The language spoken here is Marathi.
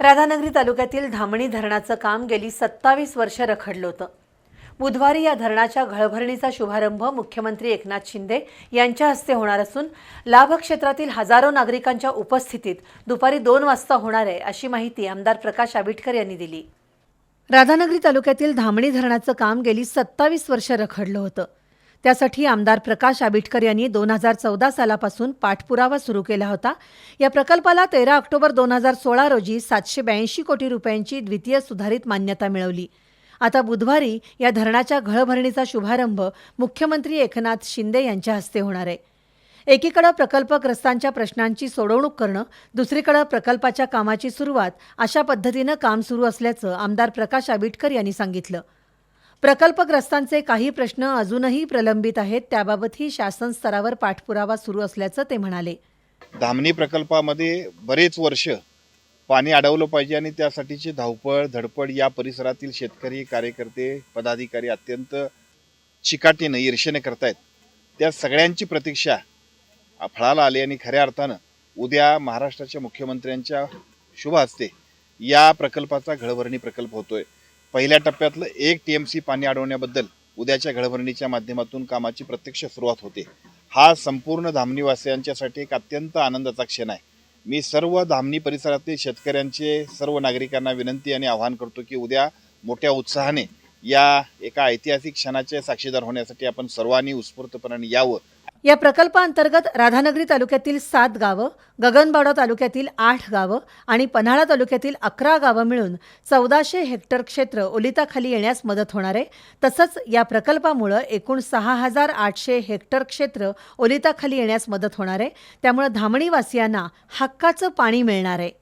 राधानगरी तालुक्यातील धामणी धरणाचं काम गेली सत्तावीस वर्ष रखडलं होतं. बुधवारी या धरणाच्या घळभरणीचा शुभारंभ मुख्यमंत्री एकनाथ शिंदे यांच्या हस्ते होणार असून लाभक्षेत्रातील हजारो नागरिकांच्या उपस्थितीत दुपारी दोन वाजता होणार आहे अशी माहिती आमदार प्रकाश आबिटकर यांनी दिली. राधानगरी तालुक्यातील धामणी धरणाचं काम गेली सत्तावीस वर्ष रखडलं होतं. त्यासाठी आमदार प्रकाश आबिटकर यांनी दोन हजार चौदा सालापासून पाठपुरावा सुरू केला होता. या प्रकल्पाला तेरा ऑक्टोबर दोन हजार सोळा रोजी सातशे ब्याऐंशी कोटी रुपयांची द्वितीय सुधारित मान्यता मिळवली. आता बुधवारी या धरणाच्या घळभरणीचा शुभारंभ मुख्यमंत्री एकनाथ शिंदे यांच्या हस्ते होणार आहे. एकीकडे प्रकल्पग्रस्तांच्या प्रश्नांची सोडवणूक करणं दुसरीकडे प्रकल्पाच्या कामाची सुरुवात अशा पद्धतीनं काम सुरू असल्याचं आमदार प्रकाश आबिटकर यांनी सांगितलं. प्रकल्पग्रस्तांचे काही प्रश्न अजूनही प्रलंबित आहेत त्याबाबतही शासन स्तरावर पाठपुरावा सुरू असल्याचं ते म्हणाले. धामणी प्रकल्पामध्ये बरेच वर्ष पाणी अडवलं पाहिजे आणि त्यासाठीची धावपळ धडपड या परिसरातील शेतकरी कार्यकर्ते पदाधिकारी अत्यंत चिकाटीनं ईर्षेने करतायत. त्या सगळ्यांची प्रतीक्षा फळाला आली आणि खऱ्या अर्थानं उद्या महाराष्ट्राच्या मुख्यमंत्र्यांच्या शुभ हस्ते या प्रकल्पाचा घळभरणी प्रकल्प होतोय. पहिल्या टप्प्यातलं एक टी एम सी पाणी अडवण्याबद्दल उद्याच्या घडभरणीच्या माध्यमातून कामाची प्रत्यक्ष सुरुवात होते. हा संपूर्ण धामणीवासियांच्यासाठी एक अत्यंत आनंदाचा क्षण आहे. मी सर्व धामणी परिसरातील शेतकऱ्यांचे सर्व नागरिकांना विनंती आणि आवाहन करतो की उद्या मोठ्या उत्साहाने या एका ऐतिहासिक क्षणाचे साक्षीदार होण्यासाठी आपण सर्वांनी उत्स्फूर्तपणाने यावं या प्रकल्पाअंतर्गत राधानगरी तालुक्यातील सात गावं गगनबावडा तालुक्यातील आठ गावं आणि पन्हाळा तालुक्यातील अकरा गावं मिळून चौदाशे हेक्टर क्षेत्र ओलिताखाली येण्यास मदत होणार आहे. तसंच या प्रकल्पामुळं एकूण सहा हजार आठशे हेक्टर क्षेत्र ओलिताखाली येण्यास मदत होणार आहे. त्यामुळं धामणीवासियांना हक्काचं पाणी मिळणार आहे.